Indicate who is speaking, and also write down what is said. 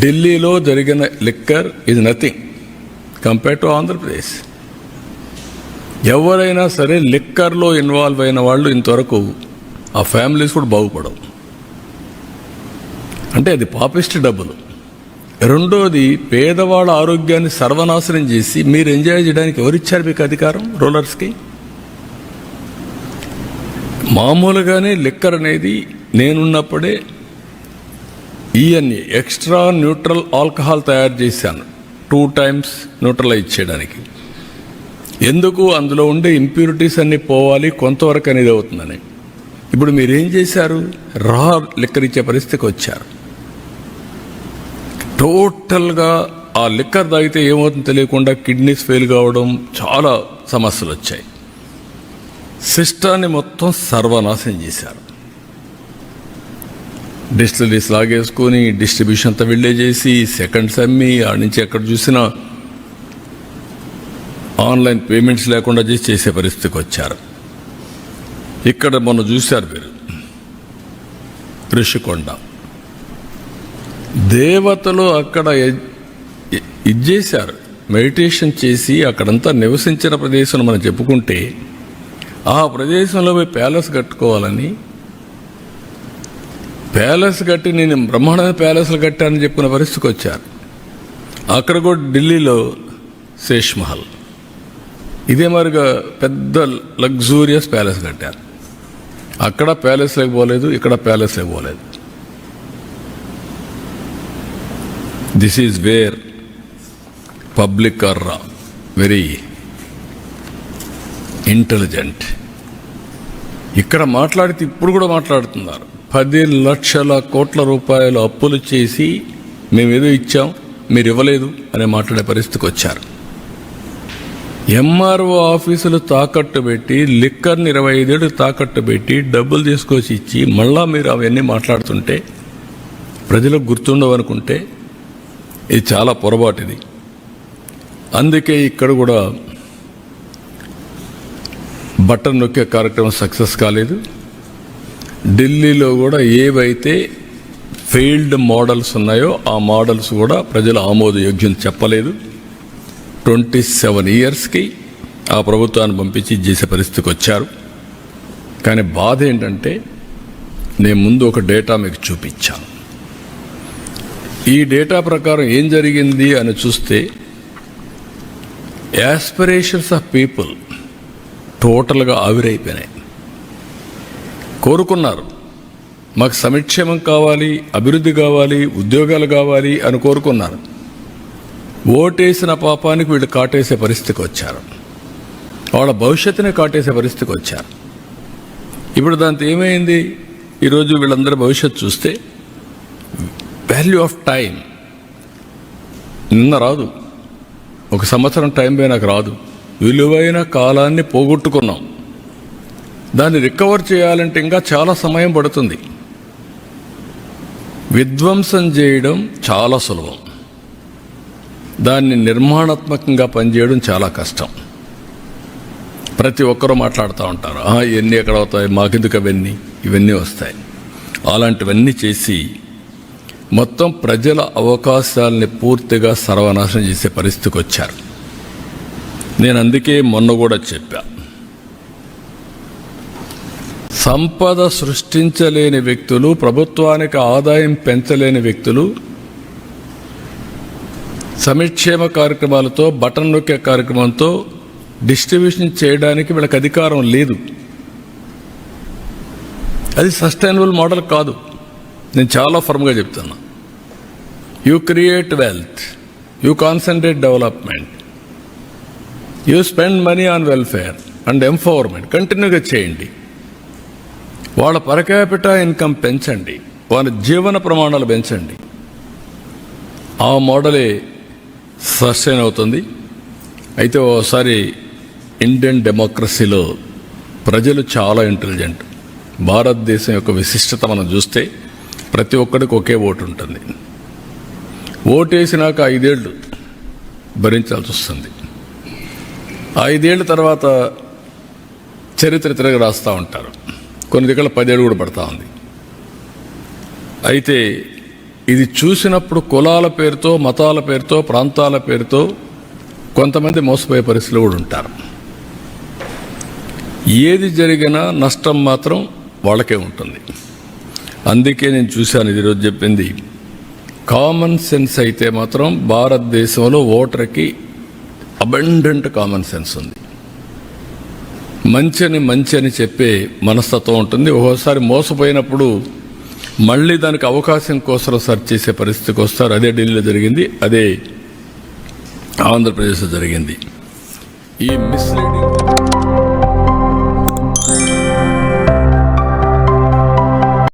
Speaker 1: ఢిల్లీలో జరిగిన లిక్కర్ ఇది నథింగ్ కంపేర్ టు ఆంధ్రప్రదేశ్ ఎవరైనా సరే లిక్కర్లో ఇన్వాల్వ్ అయిన వాళ్ళు ఇంతవరకు ఆ ఫ్యామిలీస్ కూడా బాగుపడవు. అంటే అది పాపిస్ట్ డబ్బులు. రెండోది పేదవాళ్ళ ఆరోగ్యాన్ని సర్వనాశనం చేసి మీరు ఎంజాయ్ చేయడానికి ఎవరిచ్చారు మీకు అధికారం? రూలర్స్కి మామూలుగానే లిక్కర్ అనేది నేనున్నప్పుడే ఈఎన్ఏ ఎక్స్ట్రా న్యూట్రల్ ఆల్కహాల్ తయారు చేశాను. టూ టైమ్స్ న్యూట్రలైజ్ చేయడానికి. ఎందుకు అందులో ఉండే ఇంప్యూరిటీస్ అన్నీ పోవాలి? కొంతవరకు అనేది అవుతుందని. ఇప్పుడు మీరేం చేశారు? రా లిక్కర్ ఇచ్చే పరిస్థితికి వచ్చారు. టోటల్గా ఆ లిక్కర్ తాగితే ఏమవుతుందో తెలియకుండా కిడ్నీస్ ఫెయిల్ కావడం చాలా సమస్యలు వచ్చాయి. సిస్టాన్ని మొత్తం సర్వనాశనం చేశారు. డిస్టిలరీస్ లాగేసుకొని డిస్ట్రిబ్యూషన్ అంతా వెళ్ళే చేసి సెకండ్స్ అమ్మి ఆడ నుంచి ఎక్కడ చూసినా ఆన్లైన్ పేమెంట్స్ లేకుండా చేసి చేసే పరిస్థితికి వచ్చారు. ఇక్కడ మొన్న చూశారు మీరు. ఋషికొండ. దేవతలు అక్కడ ఇది చేశారు మెడిటేషన్ చేసి అక్కడంతా నివసించిన ప్రదేశం మనం చెప్పుకుంటే ఆ ప్రదేశంలో పోయి ప్యాలెస్ కట్టుకోవాలని ప్యాలెస్ కట్టి నేను బ్రహ్మాండమైన ప్యాలెస్లు కట్టానని చెప్పుకున్న పరిస్థితికి వచ్చారు. అక్కడ కూడా ఢిల్లీలో శేష్ మహల్ ఇదే మరిగా పెద్ద లగ్జూరియస్ ప్యాలెస్ కట్టారు. అక్కడ ప్యాలెస్ పోలేదు ఇక్కడ ప్యాలెస్ పోలేదు. This is where public are very intelligent ఇక్కడ మాట్లాడితే ఇప్పుడు కూడా మాట్లాడుతున్నారు. పది లక్షల కోట్ల రూపాయలు అప్పులు చేసి మేము ఏదో ఇచ్చాం మీరు ఇవ్వలేదు అనే మాట్లాడే పరిస్థితికి వచ్చారు. ఎంఆర్ఓ ఆఫీసులు తాకట్టు పెట్టి లిక్కర్ని ఇరవై ఐదేళ్ళు తాకట్టు పెట్టి డబ్బులు తీసుకొచ్చి ఇచ్చి మళ్ళా మీరు అవన్నీ మాట్లాడుతుంటే ప్రజలకు గుర్తుండవనుకుంటే ఇది చాలా పొరపాటుది అందుకే ఇక్కడ కూడా బటన్ నొక్కే కార్యక్రమం సక్సెస్ కాలేదు. ఢిల్లీలో కూడా ఏవైతే ఫెయిల్డ్ మోడల్స్ ఉన్నాయో ఆ మోడల్స్ కూడా ప్రజలు ఆమోదయోగ్యం చెప్పలేదు. ట్వంటీ సెవెన్ ఇయర్స్కి ఆ ప్రభుత్వాన్ని పంపించి చేసే పరిస్థితికి వచ్చారు. కానీ బాధ ఏంటంటే నేను ముందు ఒక డేటా మీకు చూపించాను. ఈ డేటా ప్రకారం ఏం జరిగింది అని చూస్తే యాస్పిరేషన్స్ ఆఫ్ పీపుల్ టోటల్గా ఆవిరైపోయినాయి. కోరుకున్నారు. మాకు సమిక్షేమం కావాలి అభివృద్ధి కావాలి ఉద్యోగాలు కావాలి అని కోరుకున్నారు. ఓటేసిన పాపానికి వీళ్ళు కాటేసే పరిస్థితికి వచ్చారు. వాళ్ళ భవిష్యత్తునే కాటేసే పరిస్థితికి వచ్చారు. ఇప్పుడు దాంతో ఏమైంది? ఈరోజు వీళ్ళందరి భవిష్యత్తు చూస్తే వాల్యూ ఆఫ్ టైం నిన్న రాదు. ఒక సంవత్సరం టైం పోయినాక రాదు. విలువైన కాలాన్ని పోగొట్టుకున్నాం. దాన్ని రికవర్ చేయాలంటే ఇంకా చాలా సమయం పడుతుంది. విధ్వంసం చేయడం చాలా సులభం. దాన్ని నిర్మాణాత్మకంగా పనిచేయడం చాలా కష్టం. ప్రతి ఒక్కరూ మాట్లాడుతూ ఉంటారు. ఇవన్నీ ఎక్కడ అవుతాయి? మాకెందుకు అవన్నీ? ఇవన్నీ వస్తాయి. అలాంటివన్నీ చేసి మొత్తం ప్రజల అవకాశాలని పూర్తిగా సర్వనాశనం చేసే పరిస్థితికి వచ్చారు. నేను అందుకే మొన్న కూడా చెప్పాను సంపద సృష్టించలేని వ్యక్తులు ప్రభుత్వానికి ఆదాయం పెంచలేని వ్యక్తులు సమిక్షేమ కార్యక్రమాలతో బటన్ నొక్కే కార్యక్రమంతో డిస్ట్రిబ్యూషన్ చేయడానికి వీళ్ళకి అధికారం లేదు. అది సస్టైనబుల్ మోడల్ కాదు. నేను చాలా ఫర్మ్గా చెప్తున్నా. You create wealth you concentrate development you spend money on welfare and empowerment కంటిన్యూగా చేయండి. వాళ్ళ పరకాపిట ఇన్కమ్ పెంచండి. వాళ్ళ జీవన ప్రమాణాలు పెంచండి. ఆ మోడలే సస్టైన్ అవుతుంది. అయితే ఓసారి ఇండియన్ డెమోక్రసీలో ప్రజలు చాలా ఇంటెలిజెంట్ భారతదేశం యొక్క విశిష్టత మనం చూస్తే ప్రతి ఒక్కరికి ఒకే ఓటు ఉంటుంది. ఓటు వేసినాక ఐదేళ్ళు భరించాల్సి వస్తుంది. ఐదేళ్ళ తర్వాత చరిత్ర తిరగ రాస్తూ ఉంటారు. కొన్ని దగ్గర పదేళ్ళు కూడా పడతా ఉంది. అయితే ఇది చూసినప్పుడు కులాల పేరుతో మతాల పేరుతో ప్రాంతాల పేరుతో కొంతమంది మోసపోయే పరిస్థితులు కూడా ఉంటారు. ఏది జరిగినా నష్టం మాత్రం వాళ్ళకే ఉంటుంది. అందుకే నేను చూశాను ఇది ఈరోజు చెప్పింది. కామన్ సెన్స్ అయితే మాత్రం భారతదేశంలో ఓటర్కి అబండెంట్ కామన్ సెన్స్ ఉంది. మంచిని మంచి అని చెప్పే మనస్తత్వం ఉంటుంది. ఒక్కోసారి మోసపోయినప్పుడు మళ్ళీ దానికి అవకాశం కోసం సర్చ్ చేసే పరిస్థితికి వస్తారు. అదే ఢిల్లీలో జరిగింది అదే ఆంధ్రప్రదేశ్లో జరిగింది. ఈ మిస్లీడింగ్